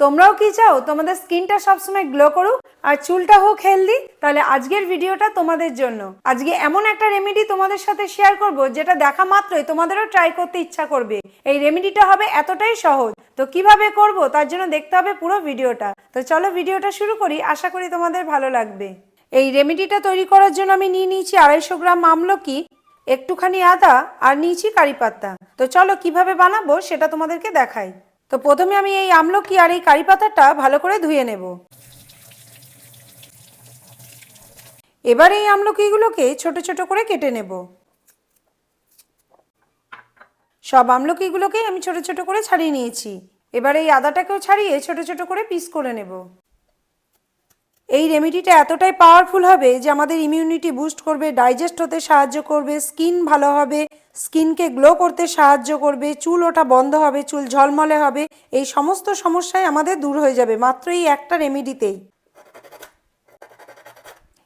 তোমরাও কি চাও? তোমাদের স্কিনটা সবসময় গ্লো করুক আর চুলটা হোক হেলদি তাহলে আজকের ভিডিওটা তোমাদের জন্য। আজকে এমন একটা রেমেডি তোমাদের সাথে শেয়ার করব, যেটা দেখা মাত্রই তোমাদেরও ট্রাই করতে ইচ্ছা করবে। এই রেমেডিটা হবে এতটাই সহজ। তো কীভাবে করব? তার জন্য দেখতে হবে পুরো ভিডিওটা। তো চলো ভিডিওটা শুরু করি, আশা করি তোমাদের ভালো লাগবে। এই রেমেডিটা তৈরি করার জন্য আমি নিয়ে নিয়েছি আড়াইশো গ্রাম আমলকি, একটুখানি আদা আর নিয়েছি কারি পাতা। তো চলো কীভাবে বানাবো সেটা তোমাদেরকে দেখাই। তো প্রথমে আমি এই আমলকি আর এই কারি পাতাটা ভালো করে ধুয়ে নেব। এবার এই আমলকিগুলোকে ছোট ছোট করে কেটে নেব। সব আমলকিগুলোকেই আমি ছোট ছোট করে ছাড়িয়ে নিয়েছি। এবার এই আদাটাকেও ছাড়িয়ে ছোট ছোট করে পিস করে নেব। এই রেমেডিটা এতটাই পাওয়ারফুল হবে যে আমাদের ইমিউনিটি বুস্ট করবে ডাইজেস্ট হতে সাহায্য করবে স্কিন ভালো হবে স্কিনকে গ্লো করতে সাহায্য করবে, চুল ওটা বন্ধ হবে, চুল ঝলমলে হবে, এই সমস্ত সমস্যায় আমাদের দূর হয়ে যাবে মাত্র এই একটা রেমেডিতেই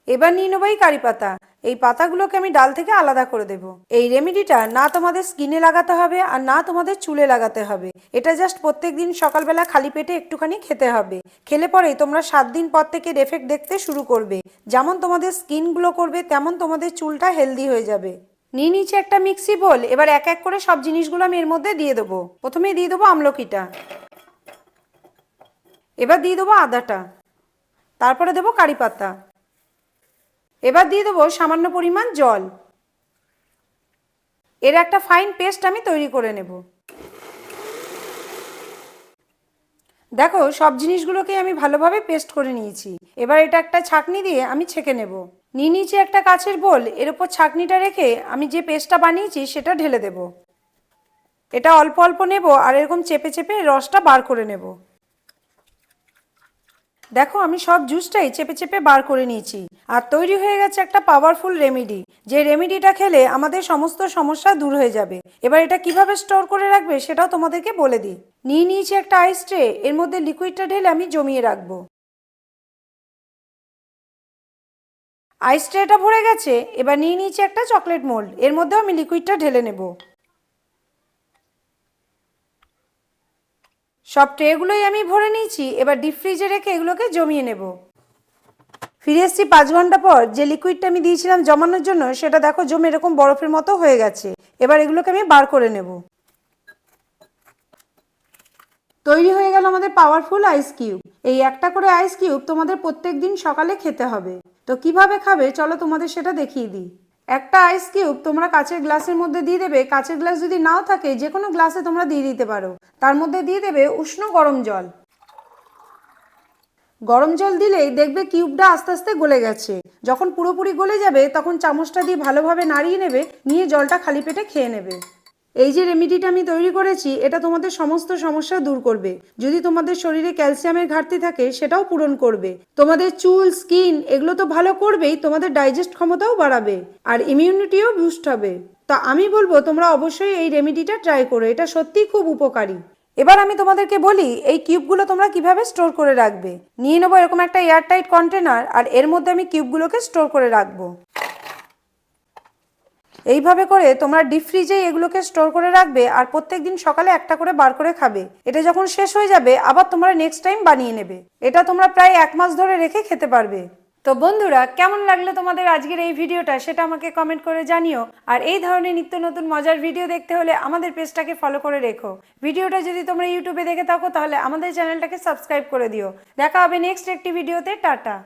এবার নিয়ে নেবাই কারি পাতা। এই পাতাগুলোকে আমি ডাল থেকে আলাদা করে দেব। এই রেমেডিটা না তোমাদের স্কিনে লাগাতে হবে আর না তোমাদের চুলে লাগাতে হবে। এটা জাস্ট প্রত্যেক দিন সকালবেলা খালি পেটে একটুখানি খেতে হবে। খেলে পরেই তোমরা সাত দিন পর থেকে এফেক্ট দেখতে শুরু করবে। যেমন তোমাদের স্কিন গ্লো করবে, তেমন তোমাদের চুলটা হেলদি হয়ে যাবে। নিয়ে নিচে একটা মিক্সি বোল। এবার এক এক করে সব জিনিসগুলো আমি এর মধ্যে দিয়ে দেবো। প্রথমে দিয়ে দেবো আমলকিটা। এবার দিয়ে দেবো আদাটা। তারপরে দেবো কারি পাতা। এবার দিয়ে দেবো সামান্য পরিমাণ জল। এর একটা ফাইন পেস্ট আমি তৈরি করে নেব। দেখো, সব জিনিসগুলোকে আমি ভালোভাবে পেস্ট করে নিয়েছি। এবার এটা একটা ছাকনি দিয়ে আমি ছেঁকে নেব। নিয়ে নিচে একটা কাচের বোল। এর উপর ছাকনিটা রেখে আমি যে পেস্টটা বানিয়েছি সেটা ঢেলে দেব। এটা অল্প অল্প নেব আর এরকম চেপে চেপে রসটা বার করে নেব। দেখো, আমি সব জুসটাই চেপে চেপে বার করে নিয়েছি। আর তৈরি হয়ে গেছে একটা পাওয়ারফুল রেমেডি যে রেমেডিটা খেলে আমাদের সমস্ত সমস্যা দূর হয়ে যাবে। এবার এটা কীভাবে স্টোর করে রাখবে সেটাও তোমাদেরকে বলে দিই। নিয়ে নিয়েছি একটা আইস ট্রে এর মধ্যে লিকুইডটা ঢেলে আমি জমিয়ে রাখব। আইস ট্রেটা ভরে গেছে, এবার নিয়ে নিয়েছি একটা চকলেট মোল্ড এর মধ্যেও আমি লিকুইডটা ঢেলে নেব। সব ট্রেগুলোই আমি ভরে নিয়েছি, এবার ডিপ ফ্রিজে রেখে এগুলোকে জমিয়ে নেব। ফিরে এসেছি পাঁচ ঘণ্টা পর, যে লিকুইডটা আমি দিয়েছিলাম জমানোর জন্য, সেটা দেখো জমে এরকম বরফের মতো হয়ে গেছে। এবার এগুলোকে আমি বার করে নেব। তৈরি হয়ে গেল আমাদের পাওয়ারফুল আইস কিউব এই একটা করে আইস কিউব তোমাদের প্রত্যেক দিন সকালে খেতে হবে। তো কীভাবে খাবে? চলো তোমাদের সেটা দেখিয়ে দিই। একটা আইস কিউব তোমরা কাঁচের গ্লাসের মধ্যে দিয়ে দেবে। কাঁচের গ্লাস যদি নাও থাকে যে কোনো গ্লাসে তোমরা দিয়ে দিতে পারো। তার মধ্যে দিয়ে দেবে উষ্ণ গরম জল। গরম জল দিলেই দেখবে কিউবটা আস্তে আস্তে গলে গেছে। যখন পুরোপুরি গলে যাবে, তখন চামচটা দিয়ে ভালোভাবে নাড়িয়ে নেবে, নিয়ে জলটা খালি পেটে খেয়ে নেবে। এই যে রেমিডিটা আমি তৈরি করেছি, এটা তোমাদের সমস্ত সমস্যা দূর করবে। যদি তোমাদের শরীরে ক্যালসিয়ামের ঘাটতি থাকে, সেটাও পূরণ করবে। তোমাদের চুল, স্কিন, এগুলো তো ভালো করবেই, তোমাদের ডাইজেস্ট ক্ষমতাও বাড়াবে আর ইমিউনিটিও বুস্ট হবে। তা আমি বলব, তোমরা অবশ্যই এই রেমিডিটা ট্রাই করো, এটা সত্যিই খুব উপকারী। এবার আমি তোমাদেরকে বলি, এই কিউবগুলো তোমরা কীভাবে স্টোর করে রাখবে? নিয়ে নেব এরকম একটা এয়ারটাইট কন্টেনার আর এর মধ্যে আমি কিউবগুলোকে স্টোর করে রাখব। এইভাবে করে তোমরা ডিপ ফ্রিজেই এগুলোকে স্টোর করে রাখবে আর প্রত্যেক দিন সকালে একটা করে বার করে খাবে। এটা যখন শেষ হয়ে যাবে, আবার তোমরা নেক্সট টাইম বানিয়ে নেবে। এটা তোমরা প্রায় এক মাস ধরে রেখে খেতে পারবে। তো বন্ধুরা, কেমন লাগল তোমাদের আজকের এই ভিডিওটা সেটা আমাকে কমেন্ট করে জানিও। আর এই ধরনের নিত্য নতুন মজার ভিডিও দেখতে হলে আমাদের পেজটাকে ফলো করে রেখো। ভিডিওটা যদি তোমরা ইউটিউবে দেখে থাকো, তাহলে আমাদের চ্যানেলটাকে সাবস্ক্রাইব করে দিও। দেখা হবে নেক্সট একটি ভিডিওতে টাটা।